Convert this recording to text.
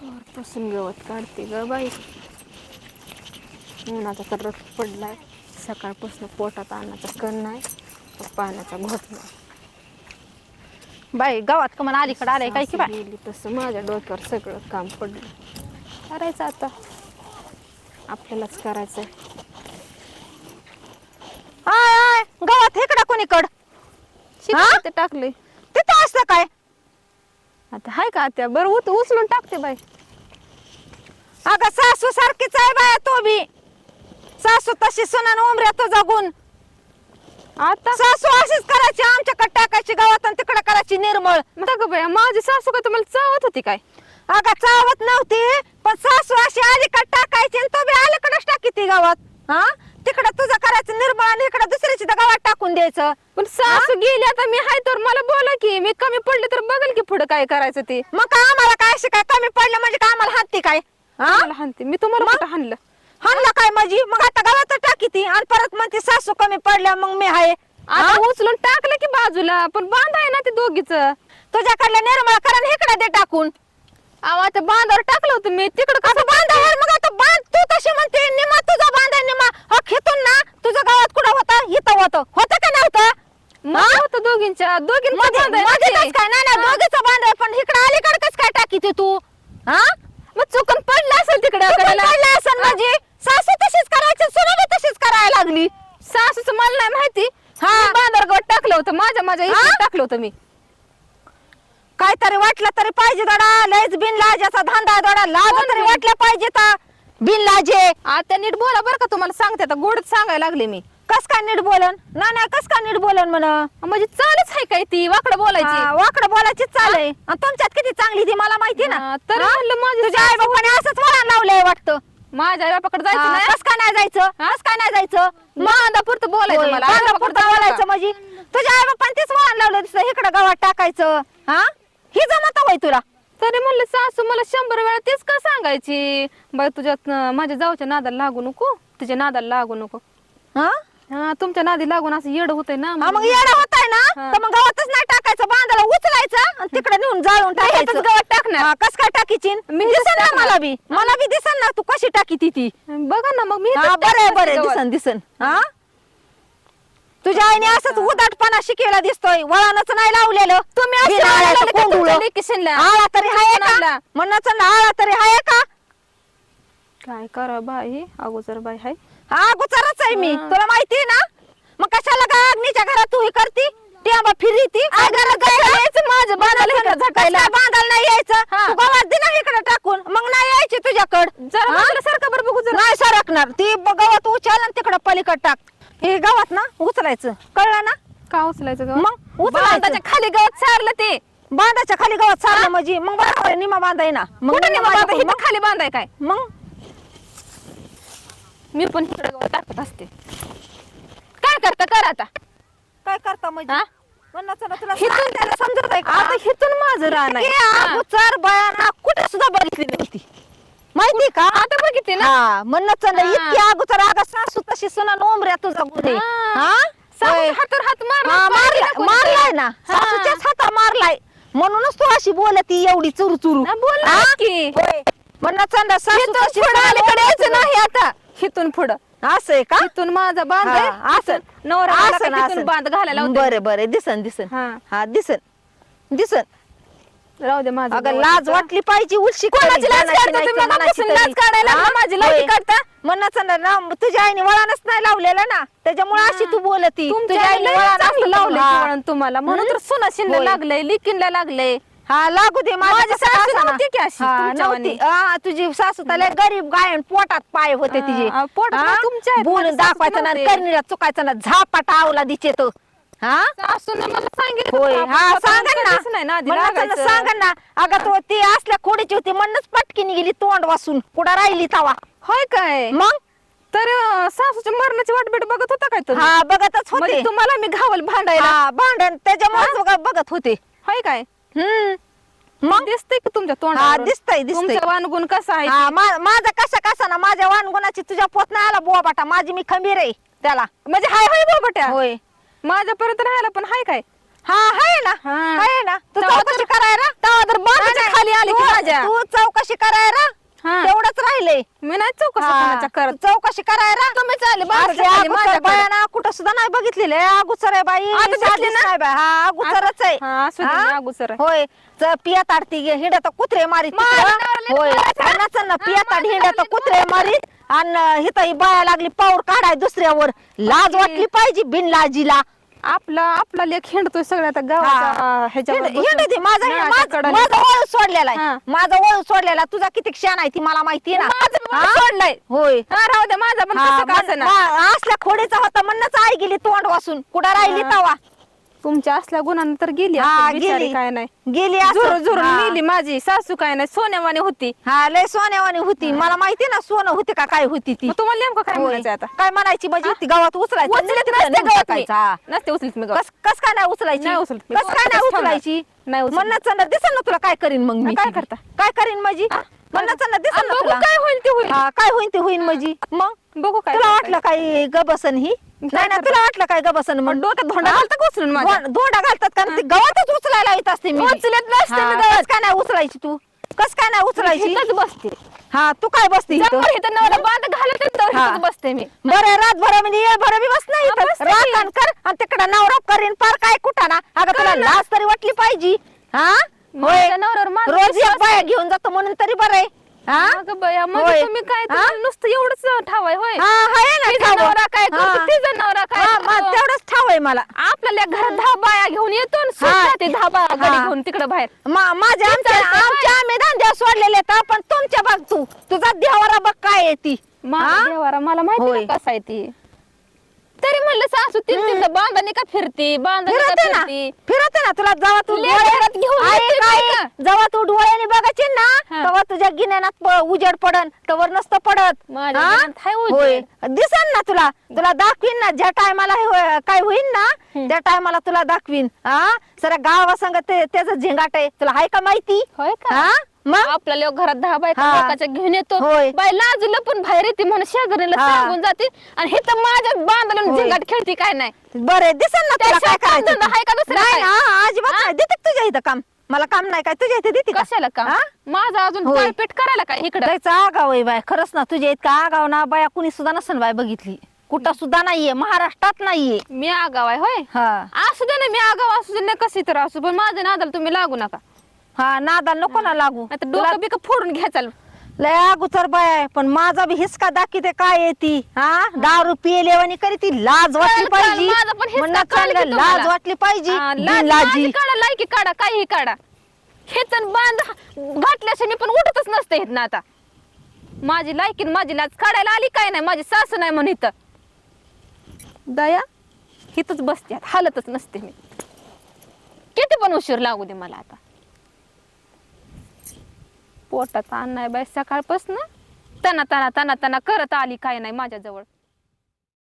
कवरपासून गवत काढते ग बाई उन्हाचा तर रस पडलाय सकाळपासून पोटात अन्नाचा कण नाही पाण्याचा घोट नाही बाई गावात का मला अलीकडे आलंय काय की गेली तसं माझ्या डोक्यावर सगळं काम पडलं करायचं आता आपल्यालाच करायचंय आय आय गावात इकडं कोणीकड शिकवते ते टाकले तिथं असतं काय आता हाय का त्या बरं उत उचलून टाकते बाई अगं सासू सारखीच आहे बाया तो बी. सासू तशी सुनान उमऱ्या तो जगून. आता? सासू अशीच करायची आमच्याकडे टाकायची गावात आणि तिकडे करायची निर्मळ. मग का बाई माझी सासू का तुम्हाला चावत होती काय? अगं चावत नव्हती पण सासू अशी अलीकडे टाकायची आणि तो बी अलीकडेच टाकी ती गावात. हा? तिकडे तुझं करायचं निर्मळ आणि इकडे दुसऱ्याची त्या गावात टाकून द्यायचं. पण सासू गेली आता मी हाय तर मला बोला की मी कमी पडले तर बघल की पुढे काय करायचं ते. मग आम्हाला काय असे काय कमी पडलं म्हणजे काय आम्हाला हाती काय? हा? हाणते. मी तुम्हाला मग? कुठं हाणलं? हाणलं काय माझी? मग आता गावात टाकी ती आणि परत मग ती सासू कमी पडल्या मग मी आहे आता उचलून टाकलं की बाजूला? पण बांध आहे ना ते दोघीच. तुझ्याकडल्या निर्मळ करा इकडे दे टाकून. अहो आता बांधावर टाकलं होतं मी. तिकडं आता कसं बांधावर मग आता बांध. तू तशी म्हणते? निमा तुझा बांध आहे निमा हा खेतून ना तुझं गावात कुठं होतं? इथं होतं. होतं का नव्हतं? मग होतं दोघींच्या. दोघींचं मध्ये बांध आहे ना मध्ये ते. कस काय नाही नाही हा. दोघीचं बांध आहे पण इकडे अलीकडे कस काय टाकी ते तू हा मग चुकून पडलं असेल तिकडे चुकून कडेला. पडलं असेल माझी सासू तशीच करायची सुना बी तशीच करायला लागली सासूचं मला नाही माहिती हा. मी बांधावर गवत टाकलं होतं माझ्या माझ्या हा? इकडे टाकलं होतं मी. काहीतरी वाटलं तरी पाहिजे दडा लयच बिन लाजाचा धंदा आहे दडा. लाज तरी? वाटलं पाहिजे ता. बिन लाजे. आता नीट बोला बरं का तुम्हाला सांगते आता गोडच सांगायला लागले मी. कस काय नीट बोलन? ना नाही कस काय नीट बोलन म्हण? म्हणजे चालच आहे काय ती वाकडं बोलायची. वाकड बोलायची चाल आहे. आणि तुमच्यात किती चांगली ती मला माहिती ना. तर? म्हणलं माझी तुझ्या आई बापाने असंच वळण लावलंय वाटतं. माझ्या आई बापाकडे जायचं नाही? कस काय नाही जायचं? कस काय नाही जायचं? बांधापुरतं बोलायचं मला. बोलायचं. म्हणजे? तुझ्या आई बापाने तेच वळण लावलं दिसतं इकडं गावात टाकायचं. हा? ही जमत होय तुला. तरी म्हणलं सासू मला शंभर वेळा तेच का सांगायची? बाई तुझ्यात माझ्या जाऊच्या नादाला लागू नको. तुझ्या नादाला लागू नको. हा? हा तुमच्या नादी लागून असं येड होतंय ना हा, मग येडा होत आहे ना? हा. तर मग गावातच नाही टाकायचं बांधाला उचलायचं आणि तिकडे नेऊन जाळून टाकायचं. गावात टाकणार. हा, कस काय टाकीची मी दिसन ना. मला बी. मला बी दिसन ना तू कशी टाकी ती ती. बघा ना मग मी हा बरे टाकणार बरे गावात. दिसन दिसन. हा? तुझ्या आईने असंच उदाटपणा शिकेला दिसतोय. वळणच नाही लावलेलं. तुम्ही असं बिना आळ्याचं का. तुमच्या? आळा तरी हाय का? ना आळा तरी हाय का? काय करा बाई? अगोदर बाई हाय. हा गुचारच आहे मी. तुला माहिती ना? मग कशाला काय अग्नीच्या घरात तू ही करती? टेंबा फिरी ती काय घरात यायचं? माझं बांधायला इकडं झटायला. कसं बांधायला नाही यायचं? हा. तू गावात दे ना इकडे टाकून. मग नाही यायची तुझ्याकडं. जरा हा? बाजूला सरका बरं बघू जरा. नाही सरकणार. ती ब- गवत उचल आणि तिकडं पलीकड टाक. हे गावात ना उचलायचं. कळलं ना? का उचलायचं गं? मग उचलायचं. बांधाच्या खाली गवत सारलं ते. बांधाच्या खाली गवत सारलं म्हणजे? मग बरोबर निमा बांधाय ना. मग कुठं बाबा खाली बांधाय काय? मग? मी पण इकडे गवत टाकत असते. काय करता? कर आता. काय करता म्हणजे? हा? म्हणलं चला तुला हिथून- सांगायला समजत आहे का? आता हिथून माझं रान आहे. हे. अगोदर बयाना कुठे सुद्धा बघितली नव्हती. माहिती का आता बघितली ना हा म्हणणं चला हा. इतकी अगोदर अगं सासू तशी सुना नोंबऱ्या तुझा गुन्हे हा. हा? सासूच्या होय. हातावर हात मारला, हा, मारलाय. ना हा. सासूच्याच हाता मारलाय म्हणूनच तू अशी बोलती एवढी चुरू चुरू ना, बोलणार की. म्हणणं चंदा सासू हिथून तशी पुढं सुना अलीकडे यायचं नाही आता हिथून पुढं तुझा. असं आहे का हिथून माझा बांध आहे. हा, असं नवरा मला हिथून बांध घालायला होते. बरे बरे दिसन दिसन हा. हा दिसन दिसन राहू दे माझं अगं लाज. वाटली पाहिजे उलशी कोणाची लाज काढता तुम्ही? काढायला? लागला, माझी लाज. काढता? मनाचं ना ना तुझ्या आईने वळणच नाही लावलेलं ना त्याच्यामुळे अशी तू बोलती तुमच्या आईला चांगलं लावलंय हा. वळण तुम्हाला म्हणून तर सुना शिंदे होय. लागलंय लिकिनला लागलंय हा लागू दे माझ्या माझी कसं सासू असं ना. नव्हती की अशी, हा, तुमच्या नव्हती वाणी. हा, तुझी सासू त्याला गरीब गायन पोटात पाय होते हा, तिचे पोटात तुमच्या आहेत, बोलून दाखवायचं ना नव्हती. करणीला चुकायचं ना झापाटा आवला दिचे तो हा? सासूने मला सांगितलं होय. होतं, हा आपण सांगा कधीच नाही ना ना आधी म्हणलं लागायचं. चला सांगा ना. अगं तो ती असल्या खोडीची होती म्हणूनच पटकीने गेली तोंड वासून. कुठं राहिली तवा? होय काय? मग? तर अं, सासूच्या मरणाची वाट बीट बघत होता काय तुम्ही? हा बघतच म्हणजे होते तुम्हाला मी घावल भांडायला. हा भांडण त्याच्यामुळे बघत होते. होय काय? हम्म. मग? दिसतंय की तुमच्या हा तोंडावर? दिसतंय दिसतंय. तुमचा वानगुण कसा आहे? हा मा- माझा कसा कसा ना माझ्या वाणगुणाची तुझ्या पोत नाही आला बुवा बाटा. माझी मी खंबीर आहे त्याला. म्हणजे हाय हाय बाबट्या होय. माझ्यापर्यंत राहायला पण हाय काय हा हाय ना हा. हाय ना तू चौकशी करायला तर नाही. खाली आली की माझ्या. तू चौकशी करायला हा. तेवढंच राहिलंय मी नाही चौकशी हा, कोणाच्या करत तू चौकशी करायला तुम्ही चालले अगोदर माझ्याकडे. बाया कुठं सुद्धा नाही बघितलेलं आहे. अगोदर आहे बाई आता दिसली साधीच ना? नाही बाई. हा आहे हा, असू दे, हा? आहे. होय च- पियात आडती गे हिंडत कुत्रे मारीत तिकडं. होय ना? हा, पियात हिंडत नवऱ्याला कुत्रे मारीत आणि हिथं ही बाया लागली पाऊर काढाय दुसऱ्यावर लाज वाटली पाहिजे बिन लाजीला आपला आपला लेख हिंडतोय सगळ्या आता गावाचा ह्याच्यावर हिंड- हिंड दे. माझा वळू सोडलेला हा. माझा वळू सोडलेला तुझा किती क्षण आहे ती मला माहिती आहे ना? माझं बी हा? सोडलंय. होय. हा राहू दे. माझा पण हा, कसं का मन- असेना. मा- असल्या खोडीचा होता म्हणूनच आई गेली तोंड वासून. कुठं राहिली हा. तवा? तुमच्या असल्या गुणांना तर गेली हा, असेल, बिचारी गेली. काय नाही गेली असं. झुरून झुरून हा. गेली माझी सासू काय नाही सोन्यावानी होती हा लय सोन्यावानी होती मला माहिती ना सोनं होते का काय होती ती मग तुम्हाला नेमकं काय होय. म्हणायचं आता काय म्हणायची म्हणजे ती गावात उचलायची उचलीत नसते नेऊन गवत मी. टाकायचा. नसते उचलीत मी गवत. कस कस काय नाही उचलायची नाही उचलत मी. कस काय नाही उचलायची नाही उचलत. म्हणणं दिसन ना तुला काय करीन मग मी काय. करता? काय करीन माझी म्हणणं दिसन आणि ना बघू तुला काय होईल ते होईल हा काय होईन ते होईन माझी मग बघू काय तुला. वाटलं काय गबसन ही नाही ना करता? तुला वाटलं काय गबसन म्हणून डोक्यात धोंडा घालता का उचलून माझ्या? धों- धोंडा घालतात कारण ती गवतच उचलायला येत असते मी उचलत नसते मी गवत. काय नाही उचलायची तू कस काय नाही उचलायची इथंच बसते हा तू काय बसती इथं? जमवर इथं नवरा बांध घालत तर हा. इथंच बसते मी बरं रातभर म्हणजे मी बस नाही हा, इथं. बसते मी. रात आणि कर आणि तिकडे नवरा करीन पार काय कुठं ना अगं तुला. लाज तरी वाटली पाहिजे हा होय माझ्या नवऱ्यावर माझा रोज विश्वास एक बाया घेऊन जातो म्हणून तरी बरं आहे हा अगं बया होय. म्हणजे तुम्ही काय हा? तुम्हाला नुसतं एवढंच ठावाय होय हा आहे ना तिचा ठाव. नवरा काय करतो हा. तिचा नवरा काय हा, करतो? मग तेवढंच ठाव आहे मला आपल्याला घरात दहा बाया घेऊन येतो आणि ते दहा बाया हा. घेऊन तिकडे बाहेर मा- माझ्या आमच्या चालतं. आमच्या आम्ही धंद्या सोडलेले तर पण तुमच्या बघ तू तुझा देवारा बघ काय आहे ती माझा हा? देवारा मला माहिती. ना कसा आहे ती तरी म्हणलं सासू ती तिथं बांधाने का फिरती? बांधाने का फिरते ना. फिरती? फिरते ना. तुला जेव्हा तू लेकरात घेऊन येते? जेव्हा तू डोळ्याने बघायची ना. हा. तेव्हा तुझ्या गिन्यानात प- उजेड पडन. तवर नसतं पडत. माझ्या हा? गिन्यानात हाय उजेड. होय. दिसन ना तुला. तुला दाखवीन ना. ज्या टायमाला काय होईन ना त्या टायमाला तुला दाखवीन. हा? सर गावा संग ते त्याच झिंगाट आहे. तुला हाय का माहिती? होय का? हा? मग? आपल्या लोक घरात दहा बायका हा. लोकांच्या घेऊन येतो. होय. बाय लाज लपून बाहेर येते म्हणून शेजारीला हा. सांगून जाते. आणि हे तर माझ्या बांधला होय. झिंगाट खेळती काय नाही. बरे दिसन ना तुला त्याशिवाय काय काम करायचं धंदा ते. हाय का दुसरं नाही काय? ना हा, अजिबात नाही. देते का तुझ्या इथं काम? मला काम नाही काय? तुझ्या इथे देते का? कशाला का हा? माझं अजून होय. करायला काय इकडं? जायचं आगाव आहे बाय. खरंच ना तुझ्या इतका आगाव ना बाया कुणी सुद्धा नसन बाय बघितली. कुठं सुद्धा नाहीये महाराष्ट्रात नाहीये. मी आगाव आहे होय? हा. असू दे ना मी आगाव असू दे ना कशी तर असू पण माझ्या नादाला तुम्ही लागू नका. हा नादाल नको ना लागू. आता डोकं बिकं फोडून घ्या चाल. लय अगोदर बाय पण माझा बी हिसका दाखवते काय आहे ती? हा? दारू पिलेवानी करी ती लाज वाटली कळलं, कळलं, पाहिजे. माझा पण हिसका म्हणलं कळलं की? चांगलं तुम्हाला. लाज वाटली पाहिजे. हा, लाज- लाजी. काढा लायकी काढा काही काढा. हे तर बांध घातल्याशी मी पण उठतच नसते इथं आता. माझी लायकी आणि माझी लाज काढायला आली काय नाही? माझी सासू नाही म्हणून इथं. दया हिथच बसते आता, हालतच नसते मी. किती पण उशीर लागू दे मला आता. पोटाचा अन्न आहे बाय सकाळपासून तना तना तना तना करत आली काय नाही माझ्याजवळ.